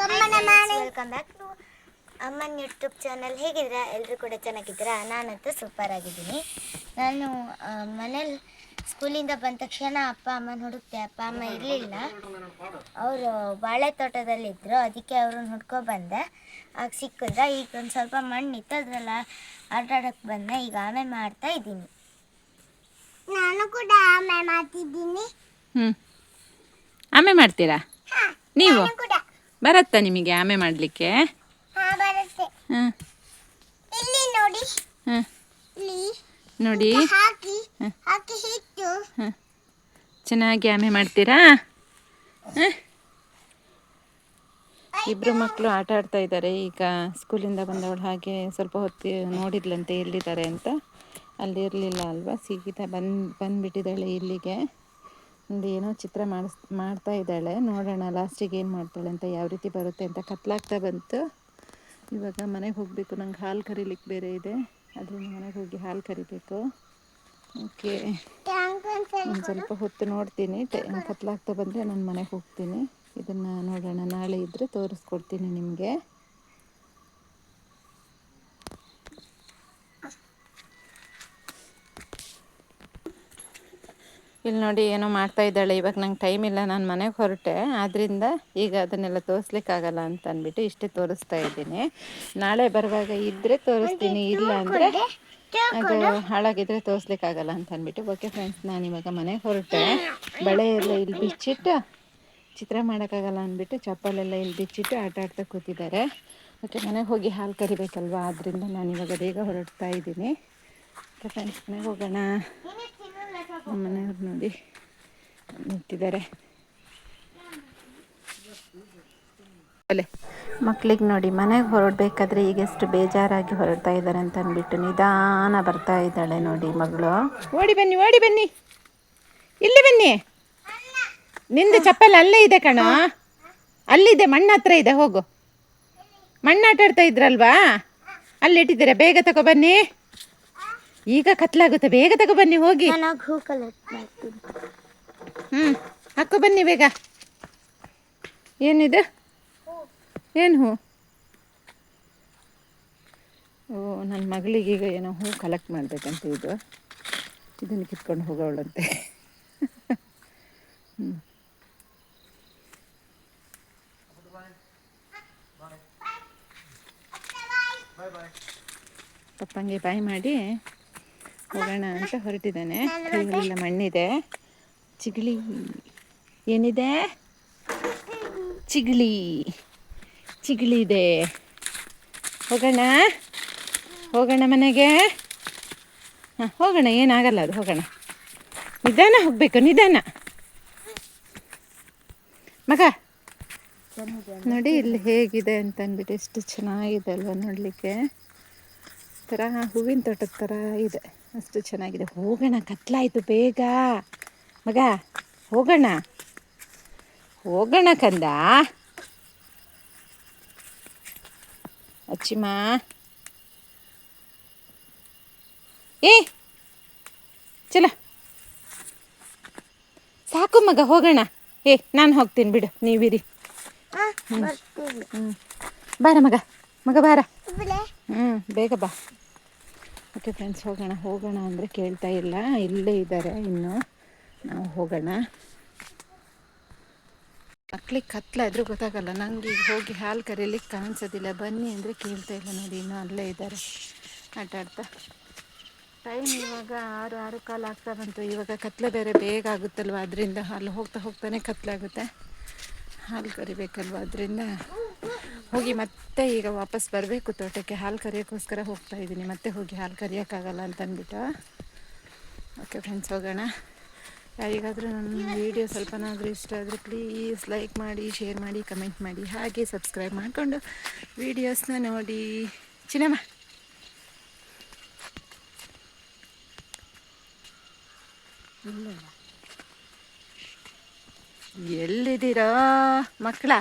Welcome back to ಅಮ್ಮನ YouTube channel ಹೇಗಿದ್ರ ಎಲ್ಲರೂ ಕೂಡ ಚೆನ್ನಾಗಿದ್ದೀರಾ? ನಾನಂತೂ ಸೂಪರ್ ಆಗಿದ್ದೀನಿ. ನಾನು ಮನೇಲಿ ಸ್ಕೂಲಿಂದ ಬಂದ ತಕ್ಷಣ ಅಪ್ಪ ಅಮ್ಮನ ಹುಡುಕ್ತೆ ಅಪ್ಪ ಅಮ್ಮ ಇರಲಿಲ್ಲ. ಅವರು ಬಾಳೆ ತೋಟದಲ್ಲಿದ್ದರು ಅದಕ್ಕೆ ಅವ್ರನ್ನ ಹುಡ್ಕೊ ಬಂದೆ. ಆಗ ಸಿಕ್ಕಿದ್ರೆ ಈಗ ಒಂದು ಸ್ವಲ್ಪ ಮಣ್ಣಿತ್ತು ಅದನ್ನೆಲ್ಲ ಆಟ ಆಡೋಕ್ಕೆ ಬಂದೆ. ಈಗ ಆಮೆ ಮಾಡ್ತಾ ಇದ್ದೀನಿ. ನಾನು ಕೂಡ ಆಮೆ ಮಾಡ್ತಿದ್ದೀನಿ. ಹ್ಞೂ ಆಮೆ ಮಾಡ್ತೀರಾ? ನೀವು? ಬರತ್ತಾ ನಿಮಗೆ ಆಮೆ ಮಾಡಲಿಕ್ಕೆ? ಹಾಂ ಇಲ್ಲಿ ನೋಡಿ. ಹಾಂ. ನೋಡಿ. ಹಾಕಿ ಹಾಕಿ ಹಿಟ್ಟು ಹಾಂ. ಚೆನ್ನಾಗಿ ಆಮೆ ಮಾಡ್ತೀರಾ? ಇಬ್ಬರು ಮಕ್ಕಳು ಆಟ ಆಡ್ತಾ ಇದ್ದಾರೆ. ಈಗ ಸ್ಕೂಲಿಂದ ಬಂದವಳು ಹಾಗೆ ಸ್ವಲ್ಪ ಹೊತ್ತು ನೋಡಿದ್ಲಂತೆ ಎಲ್ಲಿದ್ದಾರೆ ಅಂತ. ಅಲ್ಲಿರಲಿಲ್ಲ ಅಲ್ವಾ? ಸೀಗಿತ ಬಂದು ಬಂದುಬಿಟ್ಟಿದ್ದಾಳೆ ಇಲ್ಲಿಗೆ. ಒಂದು ಏನೋ ಚಿತ್ರ ಮಾಡಿಸ್, ಮಾಡ್ತಾ ಇದ್ದಾಳೆ. ನೋಡೋಣ, ಲಾಸ್ಟಿಗೆ ಏನು ಮಾಡ್ತಾಳೆ ಅಂತ ಯಾವ ರೀತಿ ಬರುತ್ತೆ ಅಂತ ಕತ್ಲಾಗ್ತಾ ಬಂತು. ಇವಾಗ ಮನೆಗೆ ಹೋಗಬೇಕು. ನಂಗೆ ಹಾಲು ಕರೀಲಿಕ್ಕೆ ಬೇರೆ ಇದೆ. ಅದರಿಂದ ಮನೆಗೆ ಹೋಗಿ ಹಾಲು ಕರಿಬೇಕು. ಓಕೆ. ಒಂದು ಸ್ವಲ್ಪ ಹೊತ್ತು ನೋಡ್ತೀನಿ. ಕತ್ಲಾಗ್ತಾ ಬಂದರೆ ನಾನು ಮನೆಗೆ ಹೋಗ್ತೀನಿ. ಇದನ್ನು ನೋಡೋಣ. ನಾಳೆ ಇದ್ದರೆ ತೋರಿಸ್ಕೊಡ್ತೀನಿ ನಿಮಗೆ. ಇಲ್ಲಿ ನೋಡಿ ಏನೋ ಮಾಡ್ತಾ ಇದ್ದಾಳೆ. ಇವಾಗ ನಂಗೆ ಟೈಮ್ ಇಲ್ಲ ನಾನು ಮನೆಗೆ ಹೊರಟೆ. ಆದ್ದರಿಂದ ಈಗ ಅದನ್ನೆಲ್ಲ ತೋರಿಸ್ಲಿಕ್ಕಾಗಲ್ಲ ಅಂತ ಅಂದ್ಬಿಟ್ಟು ಇಷ್ಟೇ ತೋರಿಸ್ತಾ ಇದ್ದೀನಿ. ನಾಳೆ ಬರುವಾಗ ಇದ್ದರೆ ತೋರಿಸ್ತೀನಿ ಇಲ್ಲ ಅಂದ್ರೆ ಅದು ಹಾಳಾಗಿದ್ರೆ ತೋರಿಸ್ಲಿಕ್ಕಾಗಲ್ಲ ಅಂತ ಅಂದ್ಬಿಟ್ಟು. ಓಕೆ ಫ್ರೆಂಡ್ಸ್ ನಾನು ಇವಾಗ ಮನೆಗೆ ಹೊರಟೆ. ಬಳೆ ಎಲ್ಲ ಇಲ್ಲಿ ಬಿಚ್ಚಿಟ್ಟು ಚಿತ್ರ ಮಾಡೋಕ್ಕಾಗಲ್ಲ ಅಂದ್ಬಿಟ್ಟು ಚಪ್ಪಲೆಲ್ಲ ಇಲ್ಲಿ ಬಿಚ್ಚಿಟ್ಟು ಆಟ ಆಡ್ತಾ ಕೂತಿದ್ದಾರೆ. ಓಕೆ ಮನೆಗೆ ಹೋಗಿ ಹಾಲು ಕರಿಬೇಕಲ್ವಾ? ಆದ್ದರಿಂದ ನಾನು ಇವಾಗ ಬೇಗ ಹೊರಡ್ತಾ ಇದ್ದೀನಿ. ಓಕೆ ಫ್ರೆಂಡ್ಸ್ ಮನೆಗೆ ಹೋಗೋಣ. ನಮ್ಮ ಮನೆಯವ್ರು ನೋಡಿ ನಿಂತಿದ್ದಾರೆ. ಅಲ್ಲೇ ಮಕ್ಳಿಗೆ ನೋಡಿ ಮನೆಗೆ ಹೊರಡ್ಬೇಕಾದ್ರೆ ಈಗ ಎಷ್ಟು ಬೇಜಾರಾಗಿ ಹೊರಡ್ತಾ ಇದ್ದಾರೆ ಅಂತ ಅಂದ್ಬಿಟ್ಟು ನಿಧಾನ ಬರ್ತಾ ಇದ್ದಾಳೆ ನೋಡಿ ಮಗಳು. ಓಡಿ ಬನ್ನಿ ಓಡಿ ಬನ್ನಿ. ಇಲ್ಲಿ ಬನ್ನಿ. ನಿಂದು ಚಪ್ಪಲ್ ಅಲ್ಲೇ ಇದೆ ಕಣ. ಅಲ್ಲಿದೆ ಮಣ್ಣ ಹತ್ರ ಇದೆ ಹೋಗು. ಮಣ್ಣು ಆಟಾಡ್ತಾ ಇದ್ರಲ್ವಾ ಅಲ್ಲಿಟ್ಟಿದ್ದೀರಾ ಬೇಗ ತಗೋ ಬನ್ನಿ. ಈಗ ಕತ್ಲಾಗುತ್ತೆ. ಬೇಗ ತಗೋ ಬನ್ನಿ ಹೋಗಿ. ಹ್ಮ್ ಹಾಕೋ ಬನ್ನಿ ಬೇಗ. ಏನಿದು? ಏನು ಹೂ? ಓ ನನ್ನ ಮಗಳಿಗೆ ಈಗ ಏನೋ ಹೂ ಕಲೆಕ್ಟ್ ಮಾಡಬೇಕಂತ ಇದು. ಇದನ್ನು ಕಿತ್ಕೊಂಡು ಹೋಗೋಳಂತೆ. ಹ್ಞೂ ಪಪ್ಪಂಗೆ ಬಾಯ್ ಮಾಡಿ. ಹೋಗೋಣ ಅಂತ ಹೊರಟಿದ್ದಾನೆ. ಕೈಯಲ್ಲೆಲ್ಲ ಮಣ್ಣಿದೆ. ಚಿಗಳಿ ಏನಿದೆ? ಚಿಗಳಿ ಚಿಗಳಿ ಇದೆ ಹೋಗೋಣ. ಹೋಗೋಣ ಮನೆಗೆ. ಹಾಂ ಹೋಗೋಣ. ಏನಾಗಲ್ಲ ಅದು ಹೋಗೋಣ. ನಿಧಾನ ಹೋಗಬೇಕು ನಿಧಾನ. ಮಗ ನೋಡಿ ಇಲ್ಲಿ ಹೇಗಿದೆ ಅಂತ ಅಂದ್ಬಿಟ್ಟು ಎಷ್ಟು ಚೆನ್ನಾಗಿದೆ ಅಲ್ವಾ ನೋಡಲಿಕ್ಕೆ. ಥರ ಹೂವಿನ ತೋಟದ ಥರ ಇದೆ. ಅಷ್ಟು ಚೆನ್ನಾಗಿದೆ. ಹೋಗೋಣ ಕತ್ಲಾಯಿತು ಬೇಗ. ಮಗ ಹೋಗೋಣ. ಹೋಗೋಣ ಕಂದ. ಅಚ್ಚಿಮ್ಮ. ಏ ಚಲ. ಸಾಕು ಮಗ ಹೋಗೋಣ. ಏ ನಾನು ಹೋಗ್ತೀನಿ ಬಿಡು ನೀವಿರಿ. ಹ್ಞೂ ಬಾರ ಮಗ ಮಗ ಬಾರ? ಹ್ಞೂ ಬೇಗ ಬಾ. ಓಕೆ ಫ್ರೆಂಡ್ಸ್ ಹೋಗೋಣ ಹೋಗೋಣ ಅಂದರೆ ಕೇಳ್ತಾ ಇಲ್ಲ. ಇಲ್ಲೇ ಇದ್ದಾರೆ ಇನ್ನು. ನಾವು ಹೋಗೋಣ. ಮಕ್ಳಿಗೆ ಕತ್ಲಾದ್ರೂ ಗೊತ್ತಾಗಲ್ಲ. ನನಗೆ ಈಗ ಹೋಗಿ ಹಾಲು ಕರೀಲಿಕ್ಕೆ ಕಾಣಿಸೋದಿಲ್ಲ. ಬನ್ನಿ ಅಂದರೆ ಕೇಳ್ತಾ ಇಲ್ಲ ನೋಡಿ, ಇನ್ನೂ ಅಲ್ಲೇ ಇದ್ದಾರೆ ಆಟ ಆಡ್ತಾ. ಟೈಮ್ ಇವಾಗ ಆರು ಆರು ಕಾಲು ಆಗ್ತಾ ಬಂತು. ಇವಾಗ ಕತ್ಲೆ ಬೇರೆ ಬೇಗ ಆಗುತ್ತಲ್ವ? ಅದರಿಂದ ಹಾಲು ಹೋಗ್ತಾ ಹೋಗ್ತಾನೆ ಕತ್ಲಾಗುತ್ತೆ. ಹಾಲು ಕರಿಬೇಕಲ್ವ? ಅದರಿಂದ ಹೋಗಿ ಮತ್ತೆ ಈಗ ವಾಪಸ್ ಬರಬೇಕು ತೋಟಕ್ಕೆ, ಹಾಲು ಕರಿಯೋಕ್ಕೋಸ್ಕರ ಹೋಗ್ತಾ ಇದ್ದೀನಿ. ಮತ್ತೆ ಹೋಗಿ ಹಾಲು ಕರೆಯೋಕ್ಕಾಗಲ್ಲ ಅಂತ ಅಂದ್ಬಿಟ್ಟು. ಓಕೆ ಫ್ರೆಂಡ್ಸ್ ಹೋಗೋಣ. ಯಾರಿಗಾದರೂ ನನ್ನ ವೀಡಿಯೋ ಸ್ವಲ್ಪನಾದರೂ ಇಷ್ಟ ಆದರೆ ಪ್ಲೀಸ್ ಲೈಕ್ ಮಾಡಿ ಶೇರ್ ಮಾಡಿ ಕಮೆಂಟ್ ಮಾಡಿ. ಹಾಗೆ ಸಬ್ಸ್ಕ್ರೈಬ್ ಮಾಡಿಕೊಂಡು ವೀಡಿಯೋಸ್ನ ನೋಡಿ. ಚಿನ್ನಮ್ಮ ಎಲ್ಲಿದ್ದೀರಾ ಮಕ್ಕಳ?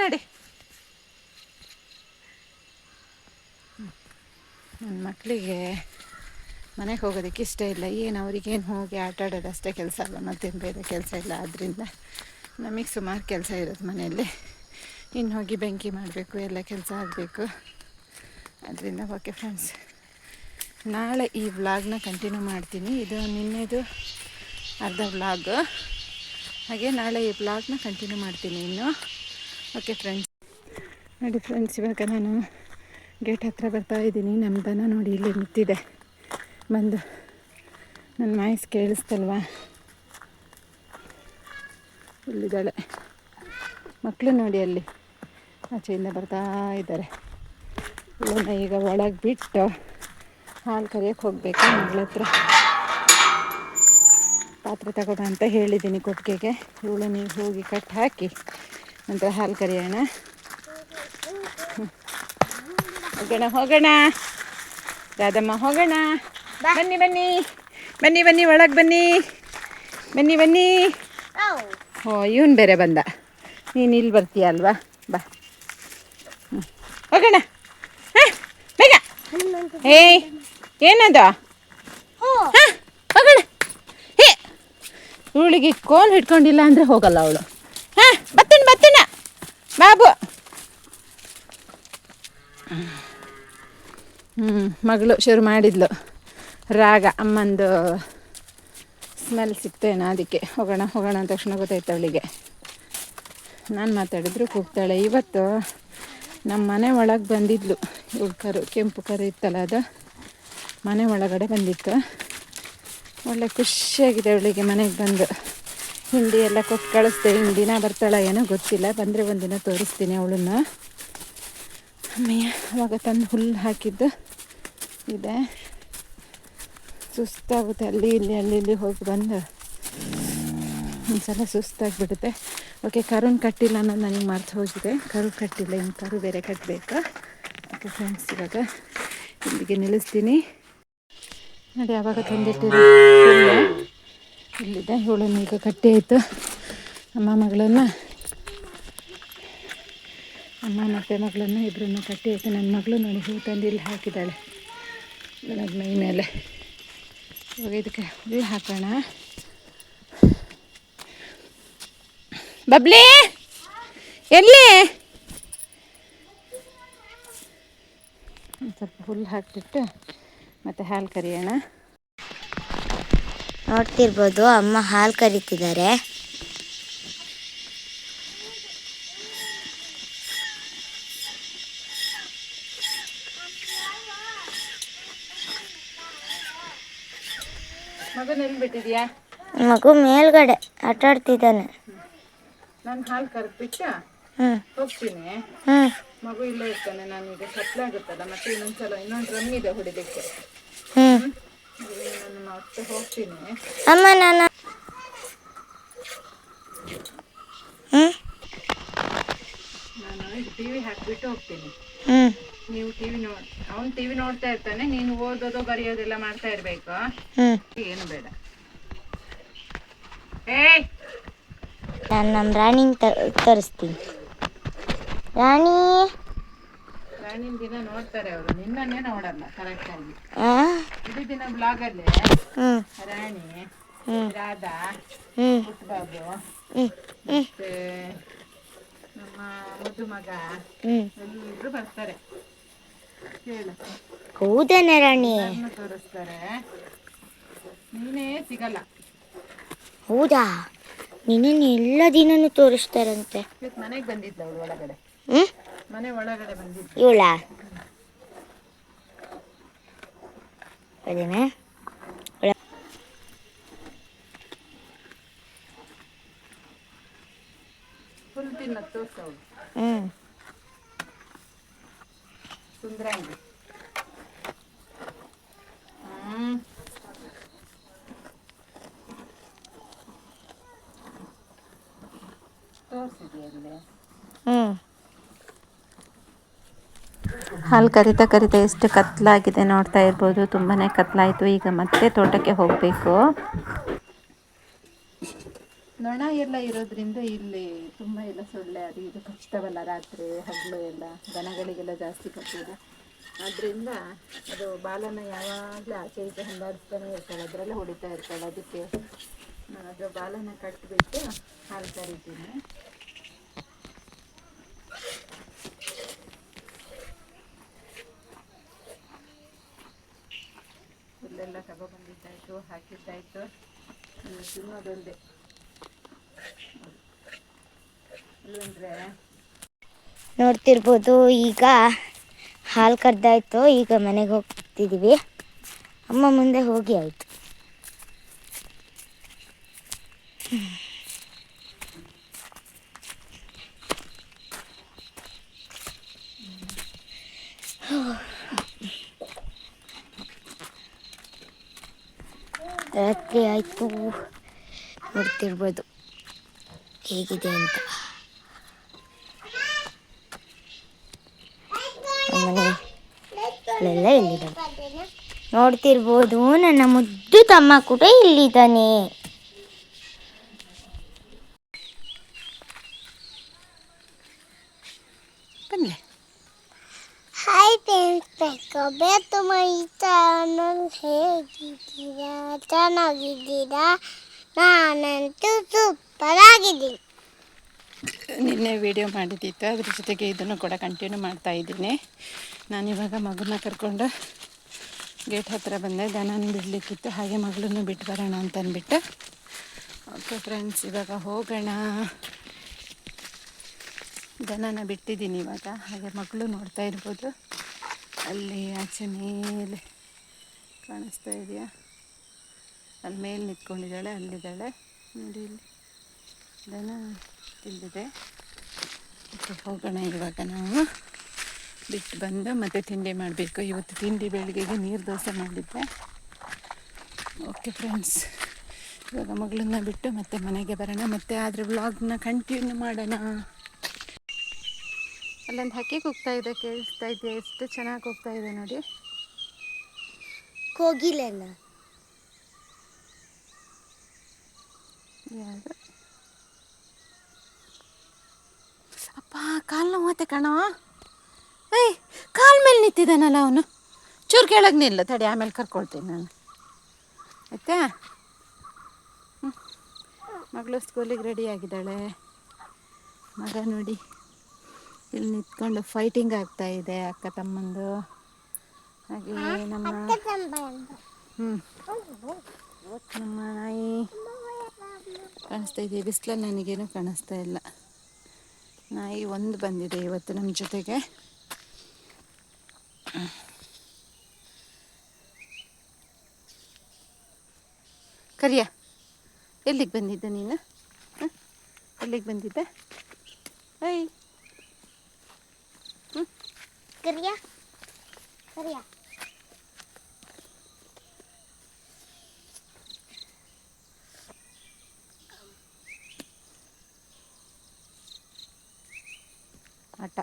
ನೋಡಿ? ಮಕ್ಕಳಿಗೆ ಮನೆಗೆ ಹೋಗೋದಕ್ಕೆ ಇಷ್ಟ ಇಲ್ಲ. ಏನು ಅವ್ರಿಗೇನು ಹೋಗಿ ಆಟ ಆಡೋದಷ್ಟೇ ಕೆಲಸ ಅಲ್ಲ ಮತ್ತೇನು ಬೇರೆ ಕೆಲಸ ಇಲ್ಲ. ಆದ್ದರಿಂದ ನಮಗೆ ಸುಮಾರು ಕೆಲಸ ಇರೋದು ಮನೆಯಲ್ಲಿ. ಇನ್ನು ಹೋಗಿ ಬೆಂಕಿ ಮಾಡಬೇಕು, ಎಲ್ಲ ಕೆಲಸ ಆಗಬೇಕು. ಅದರಿಂದ ಓಕೆ ಫ್ರೆಂಡ್ಸ್ ನಾಳೆ ಈ ವ್ಲಾಗ್ನ ಕಂಟಿನ್ಯೂ ಮಾಡ್ತೀನಿ. ಇದು ನಿನ್ನೆದು ಅರ್ಧ ವ್ಲಾಗ್ ಹಾಗೆ ನಾಳೆ ಈ ವ್ಲಾಗ್ನ ಕಂಟಿನ್ಯೂ ಮಾಡ್ತೀನಿ ಇನ್ನು. ಓಕೆ ಫ್ರೆಂಡ್ಸ್ ನೋಡಿ ಫ್ರೆಂಡ್ಸ್ ಇವಾಗ ನಾನು ಗೇಟ್ ಹತ್ರ ಬರ್ತಾ ಇದ್ದೀನಿ. ನಮ್ಮ ದನ ನೋಡಿ ಇಲ್ಲಿ ನಿಂತಿದೆ. ಬಂದು ನನ್ನ ವಾಯ್ಸ್ ಕೇಳಿಸ್ತಲ್ವಾ? ಇಲ್ಲಿದ್ದಾಳೆ. ಮಕ್ಕಳು ನೋಡಿ ಅಲ್ಲಿ. ಆಚೆಯಿಂದ ಬರ್ತಾ ಇದ್ದಾರೆ. ಇವನ್ನ ಈಗ ಒಳಗೆ ಬಿಟ್ಟು ಹಾಲು ಕರಿಯೋಕ್ಕೆ ಹೋಗಬೇಕು ಮಗಳ ಹತ್ರ. ಪಾತ್ರೆ ತಗೋಣ ಅಂತ ಹೇಳಿದ್ದೀನಿ ಕೊಟ್ಟಿಗೆಗೆ. ಇವಳು ನೀವು ಹೋಗಿ ಕಟ್ ಹಾಕಿ ನಂತರ ಹಾಲು ಕರಿಯೋಣ. ಹೋಗೋಣ ಹೋಗೋಣ. ರಾಧಮ್ಮ ಹೋಗೋಣ. ಬನ್ನಿ ಬನ್ನಿ. ಬನ್ನಿ ಬನ್ನಿ ಒಳಗೆ ಬನ್ನಿ. ಬನ್ನಿ ಬನ್ನಿ. ಓ ಇವನು ಬೇರೆ ಬಂದ. ನೀನು ಇಲ್ಲಿ ಬರ್ತೀಯ ಅಲ್ವಾ? ಬಾ. ಹೋಗೋಣ. ಹಾಂ ಬೇಗ. ಏಯ್ ಏನದು? ಹಾಂ. ಹೋಗೋಣ. ಹೇ. ಇವಳಿಗೆ ಕೋಲ್ ಹಿಡ್ಕೊಂಡಿಲ್ಲ ಅಂದರೆ ಹೋಗಲ್ಲ ಅವಳು. ಹಾಂ ಬತ್ತೇನೆ ಬತ್ತಣ ಬಾಬು. ಹ್ಞೂ ಮಗಳು ಶುರು ಮಾಡಿದ್ಲು. ರಾಗ, ಅಮ್ಮಂದು ಸ್ಮೆಲ್ ಸಿಗ್ತೇನೋ ಅದಕ್ಕೆ. ಹೋಗೋಣ ಹೋಗೋಣ ಅಂತ ತಕ್ಷಣ ಗೊತ್ತಾಯ್ತು ಅವಳಿಗೆ. ನಾನು ಮಾತಾಡಿದ್ರು ಕೂಗ್ತಾಳೆ. ಇವತ್ತು ನಮ್ಮ ಮನೆ ಒಳಗೆ ಬಂದಿದ್ಲು. ಇವ್ ಕರು, ಕೆಂಪು ಕರು ಇತ್ತಲ್ಲ ಅದು. ಮನೆ ಒಳಗಡೆ ಬಂದಿತ್ತು. ಒಳ್ಳೆ ಖುಷಿಯಾಗಿದೆ ಅವಳಿಗೆ ಮನೆಗೆ ಬಂದು. ಹಿಂಡಿ ಎಲ್ಲ ಕೊಟ್ಟು ಕಳಿಸ್ದೆ. ಹಿಂಡಿನ ಬರ್ತಾಳ ಏನೋ ಗೊತ್ತಿಲ್ಲ. ಬಂದರೆ ಒಂದಿನ ತೋರಿಸ್ತೀನಿ ಅವಳನ್ನ. ಅಮ್ಮಯ್ಯ ಅವಾಗ ತಂದು ಹುಲ್ಲು ಹಾಕಿದ್ದು. ಇದೆ. ಸುಸ್ತಾಗುತ್ತೆ. ಅಲ್ಲಿ, ಇಲ್ಲಿ ಅಲ್ಲಿ, ಇಲ್ಲಿ ಹೋಗಿ ಬಂದು ಒಂದ್ಸಲ ಸುಸ್ತಾಗಿಬಿಡುತ್ತೆ. ಓಕೆ ಕರುನ್ ಕಟ್ಟಿಲ್ಲ ಅನ್ನೋದು ನನಗೆ ಮರ್ತು ಹೋಗಿದೆ. ಕರು ಕಟ್ಟಿಲ್ಲ, ಇನ್ನು ಕರು ಬೇರೆ ಕಟ್ಟಬೇಕು ಓಕೆ ಫ್ರೆಂಡ್ಸ್ ಇವಾಗ ಇಲ್ಲಿಗೆ ನಿಲ್ಲಿಸ್ತೀನಿ. ನೋಡಿ ಯಾವಾಗ ತಂದಿಟ್ಟಿರೋ ಇಲ್ಲಿದೆ. ಇವಳನ್ನು ಈಗ ಕಟ್ಟಿ ಆಯಿತು. ಅಮ್ಮ ಮಗಳನ್ನು ಅಮ್ಮ, ಮತ್ತೆ ಮಗಳನ್ನು ಇಬ್ಬರನ್ನು ಕಟ್ಟಿ ನನ್ನ ಮಗಳು ನೋಡಿ ಹೂ ತಂದು ಇಲ್ಲಿ ಹಾಕಿದ್ದಾಳೆ. ಬೆಳಗ್ಗೆ ಮೈ ಮೇಲೆ. ಇವಾಗ ಇದಕ್ಕೆ ಹುಲ್ಲು ಹಾಕೋಣ. ಬಬ್ಲಿ! ಎಲ್ಲಿ? ಸ್ವಲ್ಪ ಹುಲ್ಲು ಹಾಕಿಬಿಟ್ಟು ಮತ್ತು ಹಾಲು ಕರಿಯೋಣ. ನೋಡ್ತಿರ್ಬೋದು, ಅಮ್ಮ ಹಾಲು ಕರಿತಿದ್ದಾರೆ. ಮಗನ ಎಲ್ಲಿ ಬಿಟ್ಟಿದ್ಯಾ? ಮಗು ಮೇಲ್ಗಡೆ ಆಟ ಆಡ್ತಿದ್ದಾನೆ ನಾನು ಹಾಲು ಕರೆದ್ಬಿಟ್ಟು ಹ್ಞೂ ಹೋಗ್ತೀನಿ. ಮಗು ಇಲ್ಲೇ ಇರ್ತಾನೆ ನಾನೀಗ ಕತ್ಲಾಗುತ್ತಲ್ಲ ಮತ್ತೆ ಇನ್ನೊಂದ್ಸಲ ಇನ್ನೊಂದು ಡ್ರಮ್ ಇದೆ ಹೊಡಿಲಿಕ್ಕೆ. ಹ್ಞೂ ನಾನು ಮತ್ತೆ ಹೋಗ್ತೀನಿ. ಅಮ್ಮ ನಾನು ಹ್ಮ್. ನಾನು ಟಿವಿ ಹಾಕ್ಬಿಟ್ಟು ಹೋಗ್ತೀನಿ. ಹ್ಞೂ ನೀವು ಟಿವಿ ನೋಡ್ ಅವ್ನು ಟಿವಿ ನೋಡ್ತಾ ಇರ್ತಾನೆ ನೀನು ಓದೋದು ಬರೆಯೋದೆಲ್ಲ ಮಾಡ್ತಾ ಇರ್ಬೇಕು. ಏನು ಬೇಡ. ಏಯ್! ನಾನು ನಮ್ಮ ರಾಣಿನ ತರಿಸ್ತೀನಿ. ರಾಣಿ! ರಾಣಿನ ದಿನ ನೋಡ್ತಾರೆ ಅವರು. ನಿನ್ನನ್ನೇ ನೋಡಲ್ಲ ಕರೆಕ್ಟ್ ಆಗಿ. ಇಡೀ ದಿನ ಬ್ಲಾಗ್ ಅಲ್ಲಿ. ರಾಣಿ ರಾಧಾ ಪುಟ್ಟಬಾಬು ಮತ್ತೆ ನಮ್ಮ ಮದುಮಗ. ಎಲ್ಲರೂ ಬರ್ತಾರೆ. ಹೌದೇನೆ ರಾಣಿ. ತೋರಿಸ್ತಾರೆ. ನೀನೇ ಸಿಗಲ್ಲ. ಹೌದಾ? ನಿನ್ನನ್ನು ಎಲ್ಲ ದಿನನೂ ತೋರಿಸ್ತಾರಂತೆ. ಮನೆಗೆ ಬಂದಿದ್ದ ಅವಳು ಒಳಗಡೆ. ಹ್ಞೂ ಮನೆ ಒಳಗಡೆ ಬಂದಿದ್ದ ಇವಳ? ಅದೇನೆ ಫುಲ್ ಹ್ಞೂ ಹ್ಮ್. ತೋರಿಸಿದೆಯಲ್ಲೇ ಹ್ಞೂ ಹಾಲು ಕರಿತಾ ಕರಿತಾ ಎಷ್ಟು ಕತ್ಲಾಗಿದೆ ನೋಡ್ತಾ ಇರ್ಬೋದು. ತುಂಬಾ ಕತ್ಲಾಯಿತು. ಈಗ ಮತ್ತೆ ತೋಟಕ್ಕೆ ಹೋಗಬೇಕು. ನೊಣ ಎಲ್ಲ ಇರೋದ್ರಿಂದ ಇಲ್ಲಿ ತುಂಬ ಎಲ್ಲ ಸೊಳ್ಳೆ ಅದು ಇದು ಕಷ್ಟವಲ್ಲ ರಾತ್ರಿ ಹಗಲು ಎಲ್ಲ, ದನಗಳಿಗೆಲ್ಲ ಜಾಸ್ತಿ ಕಟ್ಟಿದೆ. ಆದ್ದರಿಂದ ಅದು ಬಾಲನ ಯಾವಾಗಲೂ ಆಚೆ ಈಚೆ ಹೊಂದಾಡಿಸ್ತಾನೆ ಇರ್ತಾಳೆ, ಅದರಲ್ಲೇ ಹೊಡಿತಾ ಇರ್ತಾಳೆ. ಅದಕ್ಕೆ ಅದು ಬಾಲನ ಕಟ್ಟಿಬಿಟ್ಟು ಹಾಲು ಕರಿತೀನಿ. ಹುಲ್ಲೆಲ್ಲ ತಗೊಬಂದಿದ್ದಾಯಿತು ಹಾಕಿದ್ದಾಯ್ತು. ತಿನ್ನೋದೊಂದೇ. ನೋಡ್ತಿರ್ಬೋದು ಈಗ ಹಾಲು ಕರೆದಾಯ್ತು ಈಗ ಮನೆಗೆ ಹೋಗ್ತಿದ್ದೀವಿ ಅಮ್ಮ ಮುಂದೆ ಹೋಗಿ ಆಯಿತು. ರಾತ್ರಿ ಆಯಿತು. ನೋಡ್ತಿರ್ಬೋದು. ಹೇಗಿದೆ ಅಂತ. ಇಲ್ಲಿದ್ದಾನೆ ನೋಡ್ತಿರ್ಬೋದು ನನ್ನ ಮುದ್ದು ತಮ್ಮ ಕೂಡ ಇಲ್ಲಿದ್ದಾನೆ. ಬನ್ನಿ. ಹಾಯ್ ಬೇತು ಮೈ ಚಾನಲ್ ಹೇಗಿದ್ದೀರಾ ಚೆನ್ನಾಗಿದ್ದೀರಾ ನಾನಂತೂ ಸೂಪರ್ ಆಗಿದ್ದೀನಿ ನಿನ್ನೆ ವಿಡಿಯೋ ಮಾಡಿದ್ದಿತ್ತು. ಅದ್ರ ಜೊತೆಗೆ ಇದನ್ನು ಕೂಡ ಕಂಟಿನ್ಯೂ ಮಾಡ್ತಾ ಇದ್ದೀನಿ. ನಾನಿವಾಗ ಮಗನ್ನ ಕರ್ಕೊಂಡು ಗೇಟ್ ಹತ್ತಿರ ಬಂದೆ. ದನನ ಬಿಡಲಿಕ್ಕಿತ್ತು. ಹಾಗೆ ಮಗಳನ್ನೂ ಬಿಟ್ಟು ಬರೋಣ ಅಂತ ಅಂದ್ಬಿಟ್ಟು. ಓಕೆ ಫ್ರೆಂಡ್ಸ್ ಇವಾಗ ಹೋಗೋಣ. ದನನ ಬಿಟ್ಟಿದ್ದೀನಿ ಇವಾಗ. ಹಾಗೆ ಮಗಳು ನೋಡ್ತಾ ಇರ್ಬೋದು. ಅಲ್ಲಿ ಆಚೆ ಮೇಲೆ ಕಾಣಿಸ್ತಾ ಇದೆಯಾ? ಅಲ್ಲಿ ಮೇಲೆ ನಿಂತ್ಕೊಂಡಿದ್ದಾಳೆ. ಅಲ್ಲಿದ್ದಾಳೆ. ನೋಡಿ ಇಲ್ಲಿ. ದನ ತಿಂದಿದೆ. ಹೋಗೋಣ ಇವಾಗ ನಾವು. ಬಿಟ್ಟು ಬಂದು ಮತ್ತೆ ತಿಂಡಿ ಮಾಡಬೇಕು. ಇವತ್ತು ತಿಂಡಿ ಬೆಳಗ್ಗೆಗೆ ನೀರು ದೋಸೆ ಮಾಡಿದ್ದೆ. ಓಕೆ ಫ್ರೆಂಡ್ಸ್ ಇವಾಗ ಮಗಳನ್ನ ಬಿಟ್ಟು ಮತ್ತೆ ಮನೆಗೆ ಬರೋಣ. ಮತ್ತೆ ಆದರೆ ವ್ಲಾಗ್ನ ಕಂಟಿನ್ಯೂ ಮಾಡೋಣ. ಅಲ್ಲೊಂದು ಹಕ್ಕಿ ಕೂಗ್ತಾ ಇದೆ ಕೇಳಿಸ್ತಾ ಇದೆಯಾ? ಎಷ್ಟು ಚೆನ್ನಾಗಿ ಹೋಗ್ತಾ ಇದೆ ನೋಡಿ. ಕೋಗಿಲೆಲ್ಲ ಯಾವುದು ಅಪ್ಪ ಕಾಲು ನೋವತ್ತೆ ಕಣೋ. ಏಯ್, ಕಾಲ್ ಮೇಲೆ ನಿಂತಿದ್ದಾನಲ್ಲ ಅವನು. ಚೂರು ಕೆಳಗೆ ನಿಲ್ಲ, ತಡಿ, ಆಮೇಲೆ ಕರ್ಕೊಳ್ತೀನಿ ನಾನು. ಆಯ್ತಾ? ಹ್ಞೂ ಮಗಳು ಸ್ಕೂಲಿಗೆ ರೆಡಿ ಆಗಿದ್ದಾಳೆ. ಮಗ ನೋಡಿ, ಇಲ್ಲಿ ನಿಂತ್ಕೊಂಡು ಫೈಟಿಂಗ್ ಆಗ್ತಾ ಇದೆ ಅಕ್ಕ ತಮ್ಮಂದು. ಹಾಗೆ ನಮ್ಮ ಹ್ಞೂ ನಮ್ಮ ನಾಯಿ ಕಾಣಿಸ್ತಾ ಇದೆ. ಬಿಸಿಲಲ್ಲಿ ನನಗೇನು ಕಾಣಿಸ್ತಾ ಇಲ್ಲ. ನಾಯಿ ಒಂದು ಬಂದಿದೆ ಇವತ್ತು ನಮ್ಮ ಜೊತೆಗೆ. ಕರಿಯ, ಎಲ್ಲಿಗೆ ಬಂದಿದ್ದೆ ನೀನು? ಎಲ್ಲಿಗೆ ಬಂದಿದ್ದೆ? ಐ ಕರಿಯ ಕರಿಯ. ಆಟ.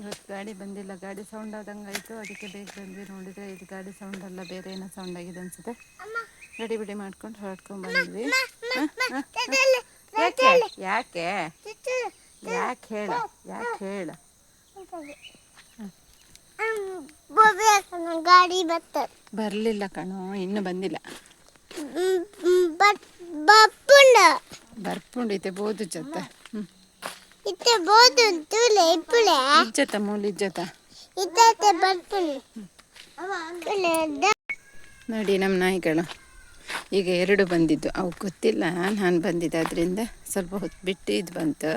ಇವತ್ತು ಗಾಡಿ ಬಂದಿಲ್ಲ. ಗಾಡಿ ಸೌಂಡ್ ಆದಂಗೆ ಆಯಿತು. ಅದಕ್ಕೆ ಬೇಗ ಬಂದ್ವಿ ನೋಡಿದರೆ ಇದು ಗಾಡಿ ಸೌಂಡ್ ಅಲ್ಲ ಬೇರೆ ಏನೋ ಸೌಂಡ್ ಆಗಿದೆ ಅನ್ಸುತ್ತೆ. ರೆಡಿ ಬಿಡಿ ಮಾಡ್ಕೊಂಡು ಹೊರಡ್ಕೊಂಡು ಬಂದ್ವಿ? ಯಾಕೆ? ಯಾಕೆ? ಯಾಕೆ ಹೇಳ? ಯಾಕೆ ಹೇಳ? ಗಾಡಿ ಬರ್ತದೆ ಬರಲಿಲ್ಲ ಕಣೋ ಇನ್ನೂ ಬಂದಿಲ್ಲ. ಬಪ್ಪುಂಡ ಇತ್ತೆ ಬೋದು ಜೊತೆ. ಇತ್ತೆ ಬೋದು ತುಲೆ ಇಪ್ಪುಳೆ. ಇಜ್ಜತ ಮೂಲ ಇಜ್ಜತ. ಇತ್ತೆ ಬರ್ಪುಂಡು. ನೋಡಿ ನಮ್ಮ ನಾಯಿಗಳು. ಈಗ ಎರಡು ಬಂದಿದ್ದು. ಅವು ಗೊತ್ತಿಲ್ಲ ನಾನು ಬಂದಿದ್ದೆ ಅದರಿಂದ ಸ್ವಲ್ಪ ಹೊತ್ತು ಬಿಟ್ಟು ಇದು ಬಂತು.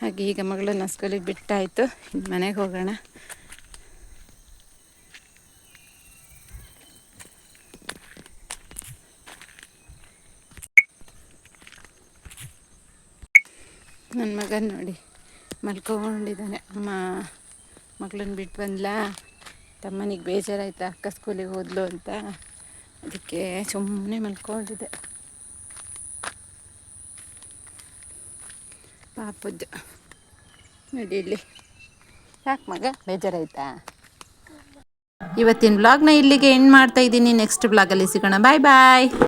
ಹಾಗೆ ಈಗ ಮಗಳನ್ನ ಸ್ಕೂಲಿಗೆ ಬಿಟ್ಟಾಯಿತು. ಮನೆಗೆ ಹೋಗೋಣ. ನನ್ನ ಮಗ ನೋಡಿ ಮಲ್ಕೊಂಡಿದ್ದಾನೆ ಅಮ್ಮ ಮಗಳನ್ನ ಬಿಟ್ಟು ಬಂದ್ಲಾ? ತಮ್ಮನಿಗೆ ಬೇಜಾರಾಯ್ತಾ? ಅಕ್ಕ ಸ್ಕೂಲಿಗೆ ಹೋದ್ಲು ಅಂತ. ಅದಕ್ಕೆ ಸುಮ್ಮನೆ ಮಲ್ಕೊಂಡಿದ್ದೆ. ಪಾಪದ್ದು. ನೋಡಿ ಇಲ್ಲಿ. ಯಾಕೆ ಮಗ? ಬೇಜಾರಾಯ್ತಾ? ಇವತ್ತಿನ ಬ್ಲಾಗ್ನ ಇಲ್ಲಿಗೆ ಎಂಡ್ ಮಾಡ್ತಾ ಇದ್ದೀನಿ. ನೆಕ್ಸ್ಟ್ ಬ್ಲಾಗಲ್ಲಿ ಸಿಗೋಣ. ಬಾಯ್ ಬಾಯ್